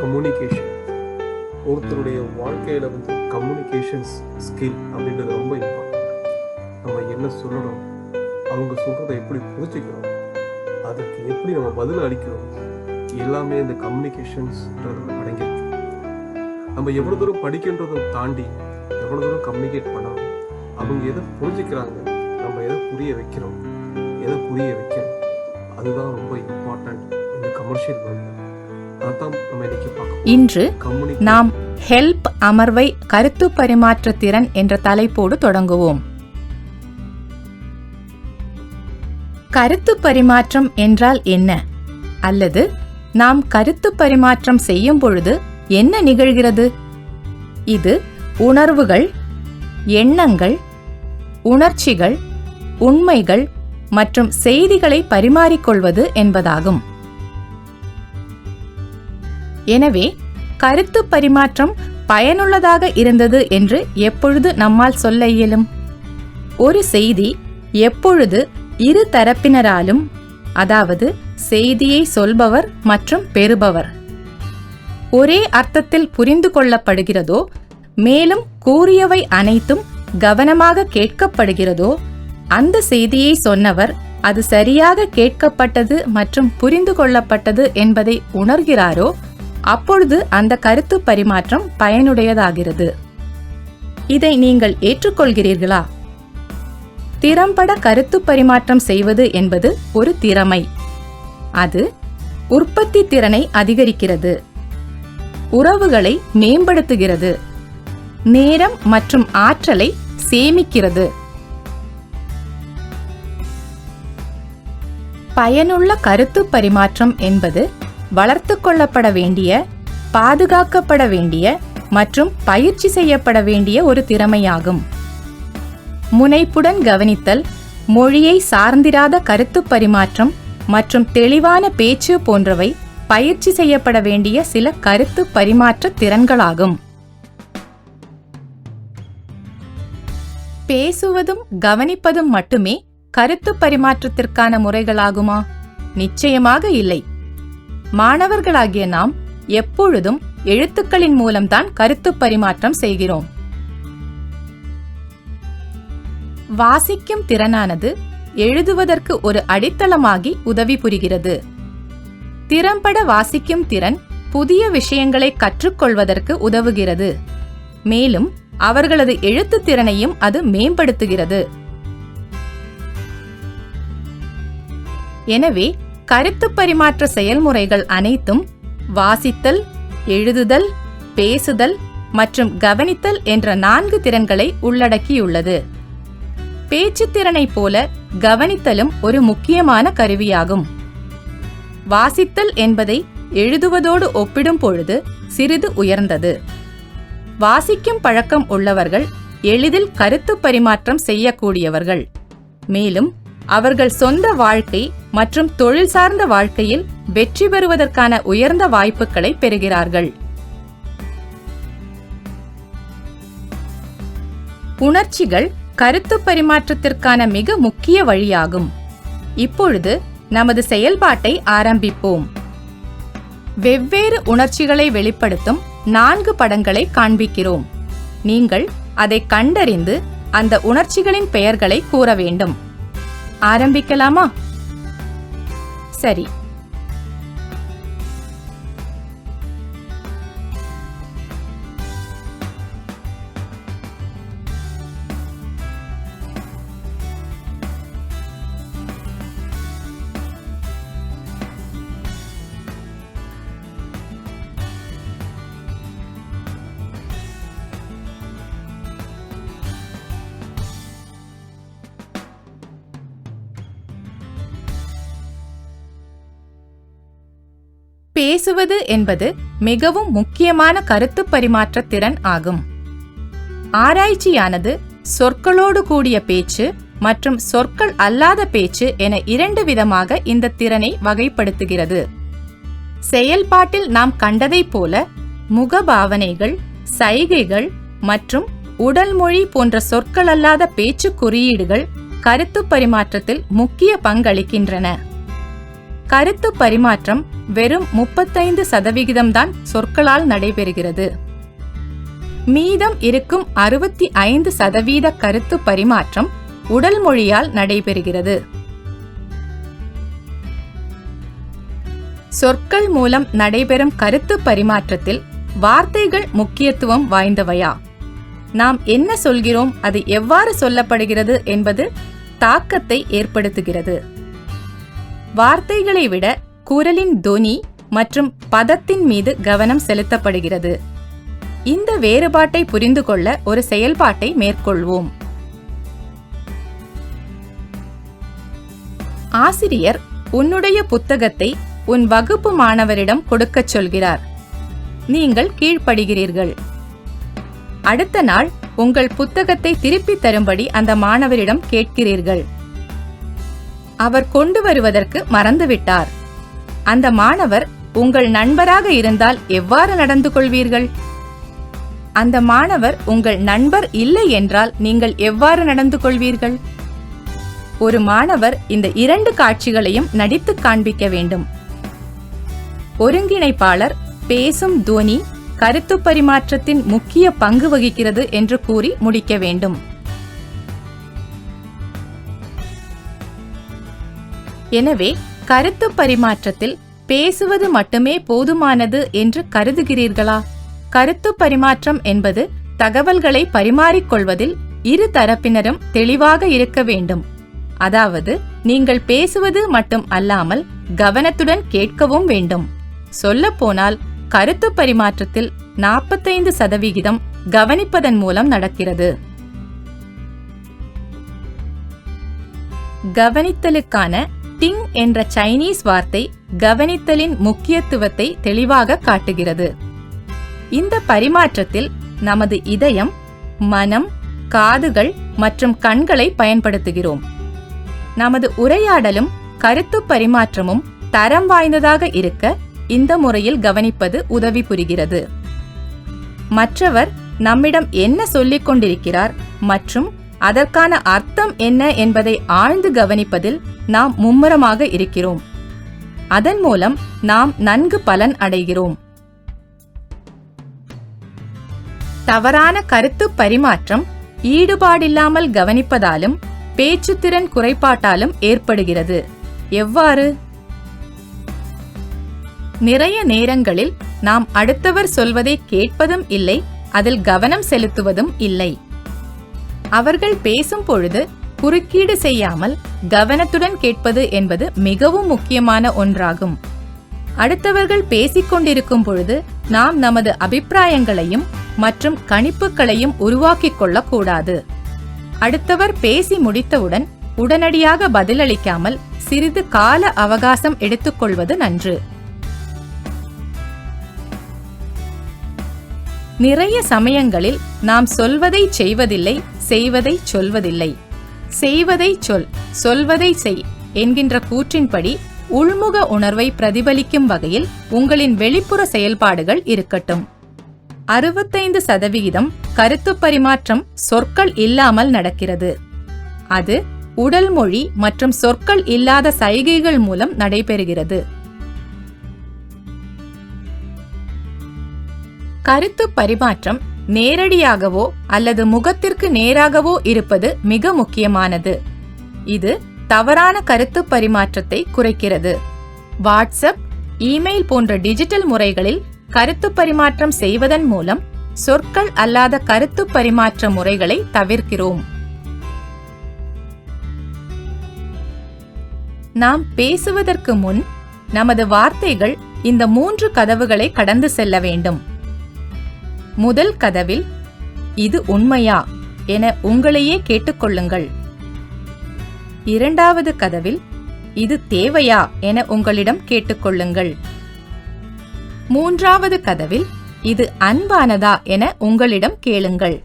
Communication ஒருத்தருடைய வாழ்க்கையில் வந்து கம்யூனிகேஷன்ஸ் ஸ்கில் அப்படின்றது ரொம்ப இம்பார்ட்டன்ட் நம்ம என்ன சொல்லணும் அவங்க சொல்கிறத எப்படி புரிஞ்சுக்கிறோம் அதுக்கு எப்படி நம்ம பதில் அளிக்கிறோம் எல்லாமே இந்த கம்யூனிகேஷன்ஸ்ன்றது அடங்கியிருக்கு. நம்ம எவ்வளோ தூரம் படிக்கின்றதை தாண்டி எவ்வளோ தூரம் கம்யூனிகேட் பண்ணாலும் அவங்க எதை புரிஞ்சுக்கிறாங்க நம்ம எதை புரிய வைக்கிறோம் எதை புரிய வைக்கிறோம் அதுதான் ரொம்ப இம்பார்ட்டன்ட் இந்த கமர்ஷியல் வேர்ல்டு இன்று நாம் ஹெல்ப் அமர்வை கருத்து பரிமாற்ற திறன் என்ற தலைப்போடு தொடங்குவோம். கருத்து பரிமாற்றம் என்றால் என்ன? அல்லது நாம் கருத்து பரிமாற்றம் செய்யும் பொழுது என்ன நிகழ்கிறது? இது உணர்வுகள் எண்ணங்கள் உணர்ச்சிகள் உண்மைகள் மற்றும் செய்திகளை பரிமாறிக்கொள்வது என்பதாகும். எனவே கருத்து பரிமாற்றம் பயனுள்ளதாக இருந்தது என்று எப்பொழுது நம்மால் சொல்ல இயலும்? ஒரு செய்தி எப்பொழுது இரு தரப்பினராலும் அதாவது செய்தியை சொல்பவர் மற்றும் பெறுபவர் ஒரே அர்த்தத்தில் புரிந்து கொள்ளப்படுகிறதோ மேலும் கூறியவை அனைத்தும் கவனமாக கேட்கப்படுகிறதோ அந்த செய்தியை சொன்னவர் அது சரியாக கேட்கப்பட்டது மற்றும் புரிந்து கொள்ளப்பட்டது என்பதை உணர்கிறாரோ அப்பொழுது அந்த கருத்து பரிமாற்றம் பயனுடையதாகிறது. இதை நீங்கள் ஏற்றுக்கொள்கிறீர்களா? திறம்பட கருத்து பரிமாற்றம் செய்வது என்பது ஒரு திறமை. அது உற்பத்தி திறனை அதிகரிக்கிறது. உறவுகளை மேம்படுத்துகிறது. நேரம் மற்றும் ஆற்றலை சேமிக்கிறது. பயனுள்ள கருத்து பரிமாற்றம் என்பது வளர்த்து கொள்ளப்பட வேண்டிய பாதுகாக்கப்பட வேண்டிய மற்றும் பயிற்சி செய்யப்பட வேண்டிய ஒரு திறமையாகும். முனைப்புடன் கவனித்தல் மொழியை சார்ந்திராத கருத்து பரிமாற்றம் மற்றும் தெளிவான பேச்சு போன்றவை பயிற்சி செய்யப்பட வேண்டிய சில கருத்து பரிமாற்ற திறன்களாகும். பேசுவதும் கவனிப்பதும் மட்டுமே கருத்து பரிமாற்றத்திற்கான முறைகளாகுமா? நிச்சயமாக இல்லை. மாணவர்களாகிய நாம் எப்பொழுதும் எழுத்துக்களின் மூலம்தான் கருத்து பரிமாற்றம் செய்கிறோம். வாசிக்கும் திறனானது எழுதுவதற்கு ஒரு அடித்தளமாகி உதவி புரிகிறது. திறம்பட வாசிக்கும் திறன் புதிய விஷயங்களை கற்றுக்கொள்வதற்கு உதவுகிறது. மேலும் அவர்களது எழுத்து திறனையும் அது மேம்படுத்துகிறது. எனவே கருத்து பரிமாற்ற செயல்முறைகள் அனைத்தும் வாசித்தல் எழுதுதல் பேசுதல் மற்றும் கவனித்தல் என்ற நான்கு திறன்களை உள்ளடக்கியுள்ளது. பேச்சு திறனைப் போல கவனித்தலும் ஒரு முக்கியமான கருவியாகும். வாசித்தல் என்பதை எழுதுவதோடு ஒப்பிடும் பொழுது சிறிது உயர்ந்தது. வாசிக்கும் பழக்கம் உள்ளவர்கள் எளிதில் கருத்து பரிமாற்றம் செய்யக்கூடியவர்கள். மேலும் அவர்கள் சொந்த வாழ்க்கை மற்றும் தொழில் சார்ந்த வாழ்க்கையில் வெற்றி பெறுவதற்கான உயர்ந்த வாய்ப்புகளை பெறுகிறார்கள். உணர்ச்சிகள் கருத்து பரிமாற்றத்திற்கான மிக முக்கிய வழியாகும். இப்பொழுது நமது செயல்பாட்டை ஆரம்பிப்போம். வெவ்வேறு உணர்ச்சிகளை வெளிப்படுத்தும் நான்கு படங்களை காண்பிக்கிறோம். நீங்கள் அதை கண்டறிந்து அந்த உணர்ச்சிகளின் பெயர்களை கூற வேண்டும். ஆரம்பிக்கலாமா? série. பேசுவது என்பது மிகவும் முக்கியமான கருத்து பரிமாற்ற திறன் ஆகும். ஆராய்ச்சியானது சொற்களோடு கூடிய பேச்சு மற்றும் சொற்கள் அல்லாத பேச்சு என இரண்டு விதமாக இந்த திறனை வகைப்படுத்துகிறது. செயல்பாட்டில் நாம் கண்டதைப் போல முகபாவனைகள் சைகைகள் மற்றும் உடல் மொழி போன்ற சொற்கள் அல்லாத பேச்சு குறியீடுகள் கருத்து பரிமாற்றத்தில் முக்கிய பங்களிக்கின்றன. கருத்து பரிமாற்றம் வெறும் முப்பத்தைந்து சதவிகிதம்தான் சொற்களால் நடைபெறுகிறது. மீதம் இருக்கும் அறுபத்தி ஐந்து சதவீத கருத்து பரிமாற்றம் உடல் மொழியால் நடைபெறுகிறது. சொற்கள் மூலம் நடைபெறும் கருத்து பரிமாற்றத்தில் வார்த்தைகள் முக்கியத்துவம் வாய்ந்தவையா? நாம் என்ன சொல்கிறோம்? அது எவ்வாறு சொல்லப்படுகிறது என்பது தாக்கத்தை ஏற்படுத்துகிறது. வார்த்தைகளை விட குரலின் தொனி மற்றும் பதத்தின் மீது கவனம் செலுத்தப்படுகிறது. இந்த வேறுபாட்டை புரிந்து கொள்ள ஒரு செயல்பாட்டை மேற்கொள்வோம். ஆசிரியர் உன்னுடைய புத்தகத்தை உன் வகுப்பு மாணவரிடம் கொடுக்கச் சொல்கிறார். நீங்கள் கீழ்ப்படுகிறீர்கள். அடுத்த நாள் உங்கள் புத்தகத்தை திருப்பித் தரும்படி அந்த மாணவரிடம் கேட்கிறீர்கள். அவர் கொண்டு வருவதற்கு மறந்துவிட்டார். அந்த மாணவர் உங்கள் நண்பராக இருந்தால் எவ்வாறு நடந்து கொள்வீர்கள்? அந்த மாணவர் உங்கள் நண்பர் இல்லை என்றால் நீங்கள் எவ்வாறு நடந்து கொள்வீர்கள்? ஒரு மாணவர் இந்த இரண்டு காட்சிகளையும் நடித்து காண்பிக்க வேண்டும். ஒருங்கிணைப்பாளர் பேசும் துவனி கருத்து பரிமாற்றத்தின் முக்கிய பங்கு வகிக்கிறது என்று கூறி முடிக்க வேண்டும். எனவே கருத்து பரிமாற்றத்தில் பேசுவது மட்டுமே போதுமானது என்று கருதுகிறீர்களா? கருத்து பரிமாற்றம் என்பது தகவல்களை பரிமாறிக்கொள்வதில் இரு தரப்பினரும் தெளிவாக இருக்க வேண்டும். அதாவது நீங்கள் பேசுவது மட்டும் அல்லாமல் கவனத்துடன் கேட்கவும் வேண்டும். சொல்லப்போனால் கருத்து பரிமாற்றத்தில் நாற்பத்தைந்து சதவிகிதம் கவனிப்பதன் மூலம் நடக்கிறது. கவனித்தலுக்கான டிங் என்ற சைனீஸ் வார்த்தை கவனித்தலின் முக்கியத்துவத்தை தெளிவாக காட்டுகிறது. இந்த பரிமாற்றத்தில் நமது இதயம் மனம் காதுகள் மற்றும் கண்களை பயன்படுத்துகிறோம். நமது உரையாடலும் கருத்து பரிமாற்றமும் தரம் வாய்ந்ததாக இருக்க இந்த முறையில் கவனிப்பது உதவி புரிகிறது. மற்றவர் நம்மிடம் என்ன சொல்லிக் கொண்டிருக்கிறார் மற்றும் அதற்கான அர்த்தம் என்ன என்பதை ஆழ்ந்து கவனிப்பதில் நாம் மும்முரமாக இருக்கிறோம். அதன் மூலம் நாம் நன்கு பலன் அடைகிறோம். தவறான கருத்து பரிமாற்றம் ஈடுபாடில்லாமல் கவனிப்பதாலும் பேச்சுத்திறன் குறைபாட்டாலும் ஏற்படுகிறது. எவ்வாறு? நிறைய நேரங்களில் நாம் அடுத்தவர் சொல்வதை கேட்பதும் இல்லை அதில் கவனம் செலுத்துவதும் இல்லை. அவர்கள் பேசும் பொழுது குறுக்கீடு செய்யாமல் கவனத்துடன் கேட்பது என்பது மிகவும் முக்கியமான ஒன்றாகும். அடுத்தவர்கள் பேசிக்கொண்டிருக்கும் பொழுது நாம் நமது அபிப்பிராயங்களையும் மற்றும் கணிப்புகளையும் உருவாக்கிக் கொள்ளக்கூடாது. அடுத்தவர் பேசி முடித்தவுடன் உடனடியாக பதிலளிக்காமல் சிறிது கால அவகாசம் எடுத்துக்கொள்வது நன்று. நிறைய சமயங்களில் நாம் சொல்வதை செய்வதில்லை செய்வதை சொல்வதில்லை. செய்வதை சொல் சொல்வதை செய் என்கின்ற கூற்றின்படி உள்முக உணர்வை பிரதிபலிக்கும் வகையில் உங்களின் வெளிப்புற செயல்பாடுகள் இருக்கட்டும். அறுபத்தைந்து சதவிகிதம் கருத்து பரிமாற்றம் சொற்கள் இல்லாமல் நடக்கிறது. அது உடல் மொழி மற்றும் சொற்கள் இல்லாத சைகைகள் மூலம் நடைபெறுகிறது. கருத்து பரிமாற்றம் நேரடியாகவோ அல்லது முகத்திற்கு நேராகவோ இருப்பது மிக முக்கியமானது. இது தவறான கருத்து பரிமாற்றத்தை குறைக்கிறது. வாட்ஸ்அப் இமெயில் போன்ற டிஜிட்டல் முறைகளில் கருத்து பரிமாற்றம் செய்வதன் மூலம் சொற்கள் அல்லாத கருத்து பரிமாற்ற முறைகளை தவிர்க்கிறோம். நாம் பேசுவதற்கு முன் நமது வார்த்தைகள் இந்த மூன்று கதவுகளை கடந்து செல்ல வேண்டும். முதல் கதவில் இது உண்மையா? என உங்களையே கேட்டுக்கொள்ளுங்கள். இரண்டாவது கதவில் இது தேவையா? என உங்களிடம் கேட்டுக்கொள்ளுங்கள். மூன்றாவது கதவில் இது அன்பானதா? என உங்களிடம் கேளுங்கள்.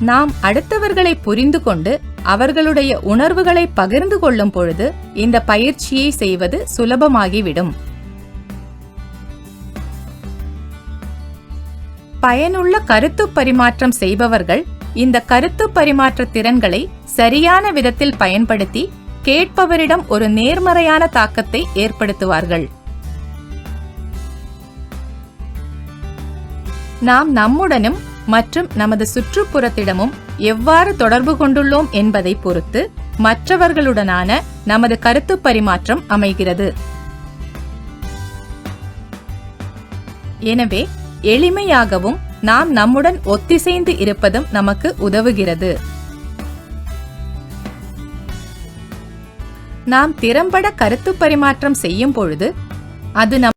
நாம் அடுத்தவர்களை புரிந்து கொண்டு அவர்களுடைய உணர்வுகளை பகிர்ந்து கொள்ளும் பொழுது இந்த பயிற்சியை செய்வது சுலபமாகிவிடும். பயனுள்ள கருத்து பரிமாற்றம் செய்பவர்கள் இந்த கருத்து பரிமாற்ற திறன்களை சரியான விதத்தில் பயன்படுத்தி கேட்பவரிடம் ஒரு நேர்மறையான தாக்கத்தை ஏற்படுத்துவார்கள். நாம் நம்முடனும் மற்றும் நமது சுற்றுப்புறத்திடமும் எவ்வாறு தொடர்பு கொண்டுள்ளோம் என்பதை பொறுத்து மற்றவர்களுடனான நமது கருத்து பரிமாற்றம் அமைகிறது. எனவே எளிமையாகவும் நாம் நம்முடன் ஒத்திசைந்து இருப்பதும் நமக்கு உதவுகிறது. நாம் திறம்பட கருத்து பரிமாற்றம் செய்யும் பொழுது அது நம்